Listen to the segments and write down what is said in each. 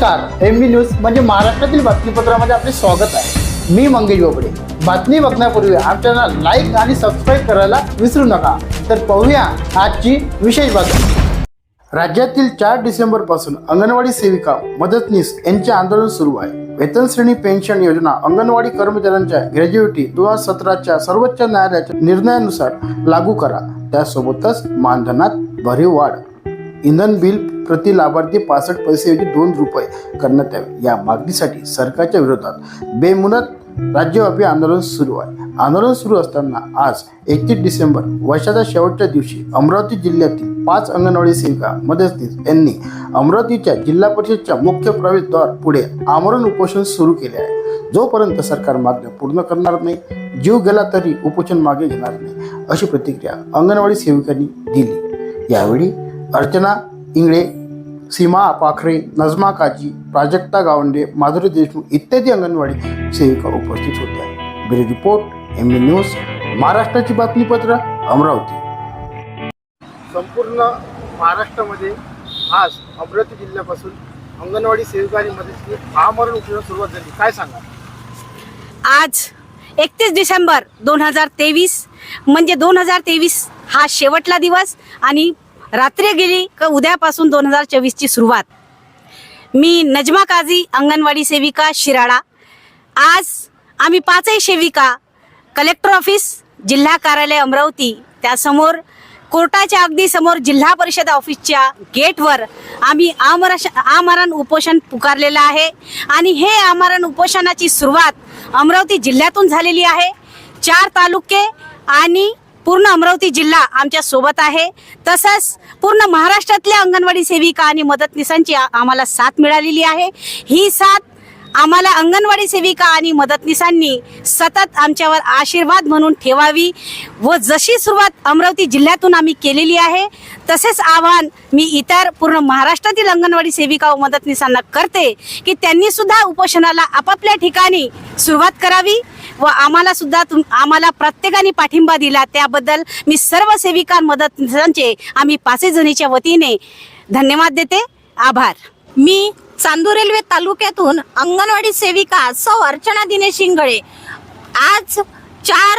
नमस्कार M B news म्हणजे महाराष्ट्रातील बातमीपत्रामध्ये आपले स्वागत आहे. मी मंगेश बोबडे. बातमी बघण्यापूर्वी आमच्या लाईक आणि सबस्क्राईब करायला विसरू नका. तर पाहूया आजची विशेष बातमी. राज्यातील चार डिसेंबरपासून अंगणवाडी सेविका मदतनीस यांचे आंदोलन सुरू आहे. वेतन श्रेणी पेन्शन योजना अंगणवाडी कर्मचाऱ्यांच्या ग्रॅज्युएटी दोन हजार सतराच्या सर्वोच्च न्यायालयाच्या निर्णयानुसार लागू करा. त्यासोबतच मानधनात भरीव वाढ. इंधन बिल प्रति लाभार्थी पासष्ट पैसेऐवजी दोन रुपये करण्यात यावे. या मागणीसाठी सरकारच्या विरोधात बेमुदत राज्यव्यापी आंदोलन सुरू आहे. आंदोलन सुरू असताना आज एकतीस डिसेंबर वर्षाच्या शेवटच्या दिवशी अमरावती जिल्ह्यातील पाच अंगणवाडी सेविका मदतनीस यांनी अमरावतीच्या जिल्हा परिषदच्या मुख्य प्रवेशद्वार पुढे आमरण उपोषण सुरू केले आहे. जोपर्यंत सरकार मागण्या पूर्ण करणार नाही जीव गेला तरी उपोषण मागे घेणार नाही अशी प्रतिक्रिया अंगणवाडी सेविकांनी दिली. यावेळी अर्चना इंगळे सीमा पाखरे नजमा काजी प्राजक्ता गावंडे माधुरी देशमुख इत्यादी अंगणवाडी सेविका उपस्थित होत्या. Bureau report M B news महाराष्ट्राची बातमीपत्र अमरावती. संपूर्ण महाराष्ट्रामध्ये आज अमरावती जिल्ह्यापासून अंगणवाडी सेविका आणि मदतीने आमरण उपोषण सुरुवात झाली. काय सांगा आज एकतीस डिसेंबर दोन हजार तेवीस म्हणजे दोन हजार तेवीस हा शेवटला दिवस आणि रात्री गेली का उद्यापासून दोन हजार चोवीसची सुरुवात. मी नजमा काझी अंगणवाडी सेविका शिराळा. आज आम्ही पाचही सेविका कलेक्टर ऑफिस जिल्हा कार्यालय अमरावती त्यासमोर कोर्टाच्या अगदी समोर जिल्हा परिषद ऑफिसच्या गेटवर आम्ही आमरश आमरण उपोषण पुकारलेलं आहे. आणि हे आमरण उपोषणाची सुरुवात अमरावती जिल्ह्यातून झालेली आहे. चार तालुके आणि पूर्ण अमरावती जिल्हा आमच्यासोबत आहे. तसंच पूर्ण महाराष्ट्रातल्या अंगणवाडी सेविका आणि मदतनीसांची आम्हाला साथ मिळालेली आहे. ही साथ आम्हाला अंगणवाडी सेविका आणि मदतनीसांनी सतत आमच्यावर आशीर्वाद म्हणून ठेवावी व जशी सुरुवात अमरावती जिल्ह्यातून आम्ही केलेली आहे तसेच आव्हान मी इतर पूर्ण महाराष्ट्रातील अंगणवाडी सेविका व मदतनीसांना करते की त्यांनी सुद्धा उपोषणाला आपापल्या ठिकाणी सुरुवात करावी. व आम्हाला सुद्धा तुम आम्हाला प्रत्येकाने पाठिंबा दिला. त्याबद्दल मी सर्व सेविका मदत मदतनीसांचे आम्ही पाचही जणीच्या वतीने धन्यवाद देते. आभार. मी चांदूर रेल्वे तालुक्यातून अंगणवाडी सेविका सौ अर्चना दिनेश शिंगळे. आज चार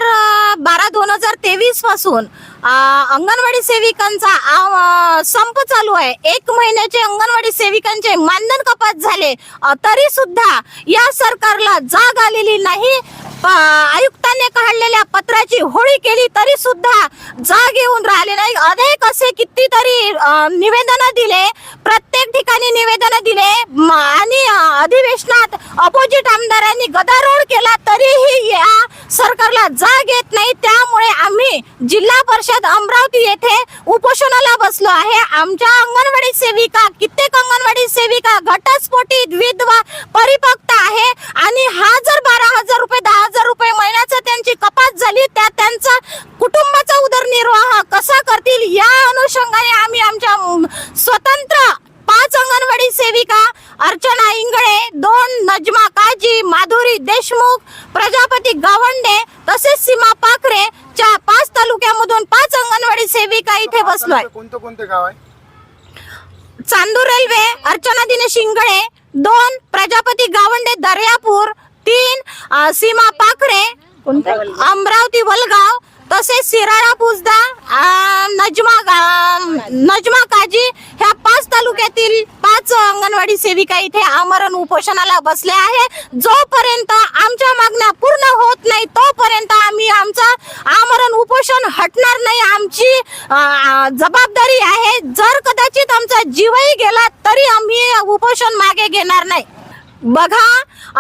बारा दोन हजार तेवीसपासून अंगणवाडी सेविकांचा संप चालू आहे. एक महिन्याचे अंगणवाडी सेविकांचे मानधन कपात झाले. तरी सुद्धा या सरकारला जाग आलेली नाही. आयुक्तांनी काढलेल्या पत्राची होळी केली तरी सुद्धा जाग येऊन राहिले नाही. अनेक असे कितीतरी निवेदन दिले. प्रत्येक ठिकाणी निवेदन दिले. आणि अधिवेशनात अपोजिट आमदारांनी गदारोळ केला. तरीही या सरकारला जाग येत नाही त्यामुळे आम्ही जिल्हा परिषद अमरावती येथे उपोषणाला बसलो आहे आमच्या अंगणवाडी सेविका कित्येक अंगणवाडी सेविका घटस्फोटित विधवा परिपक्व आहे आणि हा जर बारा हजार रुपये दहा हजार रुपये महिन्याचा त्यांची कपात झाली त्या त्यांचा कुटुंबाचा उदरनिर्वाह कसा करतील या अनुषंगाने आम्ही आमच्या अम, स्वतंत्र पाच अंगणवाडी सेविका अर्चना इंगळे दोन नजमा काजी माधुरी देशमुख प्रजापती गावंडे तसेच सीमा पाखरे च्या पाच तालुक्यामधून पाच अंगणवाडी सेविका इथे बसलोय. कोणतं कोणतं गाव आहे? चांदूर रेल्वे अर्चना दिनेश शिंगळे दोन प्रजापती गावंडे दर्यापूर तीन अ, सीमा पाखरे अमरावती वलगाव तसेच शिराळा पुसदा अ, नजमा नजमा काजी ह्या पाच तालुक्यातील पाच अंगणवाडी सेविका इथे आमरण उपोषणाला बसले आहे. जोपर्यंत आमच्या मागण्या पूर्ण होत नाही तोपर्यंत आम्ही आमचा आमरण उपोषण हटणार नाही. आमची जबाबदारी आहे. जर कदाचित आमचा जीवही गेला तरी आम्ही उपोषण मागे घेणार नाही. बघा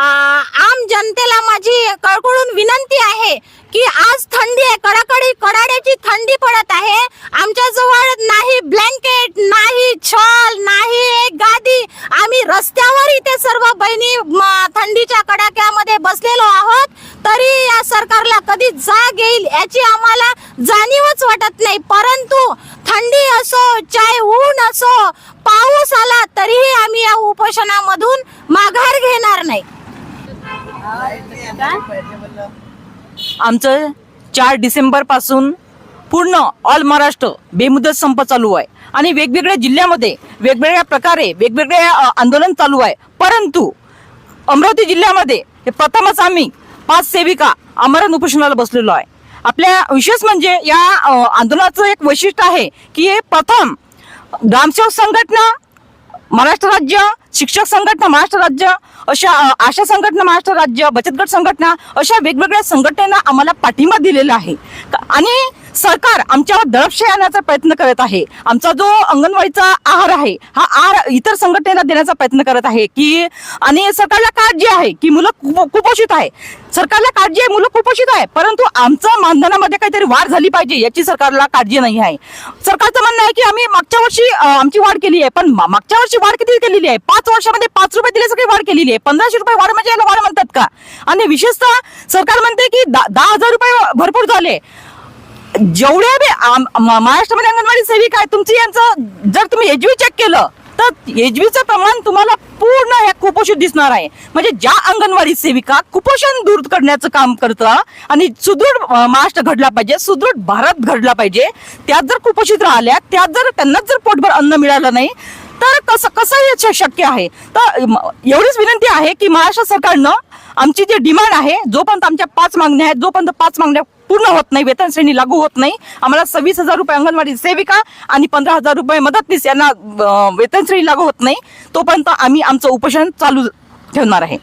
आम जनतेला माझी कळकळून विनंती आहे की आज थंडी आहे कडाकडी कडाड्याची थंडी पडत आहे. आमच्या जवळ नाही ब्लँकेट नाही छॉल नाही एक गादी. आम्ही रस्त्यावर इथे सर्व बहिणी थंडीच्या कडाक्यामध्ये बसलेलो आहोत. तरी या सरकारला कधी जाग येईल याची आम्हाला जाणीवच वाटत नाही. परंतु थंडी असो चाहे ऊन असो पाऊस आला तरीही आम्ही या उपोषणामधून माघार घेणार नाही. आमचं चार डिसेंबरपासून पूर्ण ऑल महाराष्ट्र बेमुदत संप चालू आहे. आणि वेगवेगळ्या जिल्ह्यामध्ये वेगवेगळ्या प्रकारे वेगवेगळे आंदोलन चालू आहे. परंतु अमरावती जिल्ह्यामध्ये हे प्रथमच आम्ही पाच सेविका आमरण उपोषणाला बसलेलो आहे. आपल्या विशेष म्हणजे या आंदोलनाचं एक वैशिष्ट्य आहे की हे प्रथम ग्रामसेवक संघटना महाराष्ट्र राज्य शिक्षक संघटना महाराष्ट्र राज्य अशा आशा संघटना महाराष्ट्र राज्य बचत गट संघटना अशा वेगवेगळ्या संघटनेला आम्हाला पाठिंबा दिलेला आहे. आणि सरकार आमच्यावर दडपशे आणण्याचा प्रयत्न करत आहे. आमचा जो अंगणवाडीचा आहार आहे हा आहार इतर संघटनेला देण्याचा प्रयत्न करत आहे की आणि सरकारला काळजी आहे की मुलं कुपोषित आहे. सरकारला काळजी आहे मुलं कुपोषित आहे परंतु आमचं मानधनामध्ये काहीतरी वाढ झाली पाहिजे याची सरकारला काळजी नाही आहे. सरकारचं म्हणणं आहे की आम्ही मागच्या वर्षी आमची वाढ केली आहे पण मागच्या वर्षी वाढ किती केलेली आहे? पाच वर्षामध्ये पाच रुपये दिले सगळी वाढ केलेली आहे. पंधराशे रुपये वाढ म्हणजे याला वाढ म्हणतात का? आणि विशेषतः सरकार म्हणते की दहा हजार रुपये भरपूर झाले. जेवढ्या बी आम- महाराष्ट्रामध्ये अंगणवाडी सेविका आहे तुमची यांचं जर तुम्ही एजवी चेक केलं तर एजवीचं प्रमाण तुम्हाला पूर्ण हे कुपोषित दिसणार आहे. म्हणजे ज्या अंगणवाडी सेविका कुपोषण दूर करण्याचं काम करतं आणि सुदृढ महाराष्ट्र घडला पाहिजे सुदृढ भारत घडला पाहिजे त्यात जर कुपोषित राहिल्या त्यात जर त्यांनाच जर पोटभर अन्न मिळालं नाही तर कसं कसं हे शक्य आहे? तर एवढीच विनंती आहे की महाराष्ट्र सरकारनं आमची जी डिमांड आहे जोपर्यंत आमच्या पाच मागण्या आहेत जोपर्यंत पाच मागण्या पूर्ण होत नाही वेतन श्रेणी लागू होत नाही. आम्हाला सव्वीस हजार रुपये अंगणवाडी सेविका आणि पंधरा हजार रुपये मदतनीस यांना वेतन श्रेणी लागू होत नाही. तोपर्यंत आम्ही आमचं उपोषण चालू ठेवणार आहे.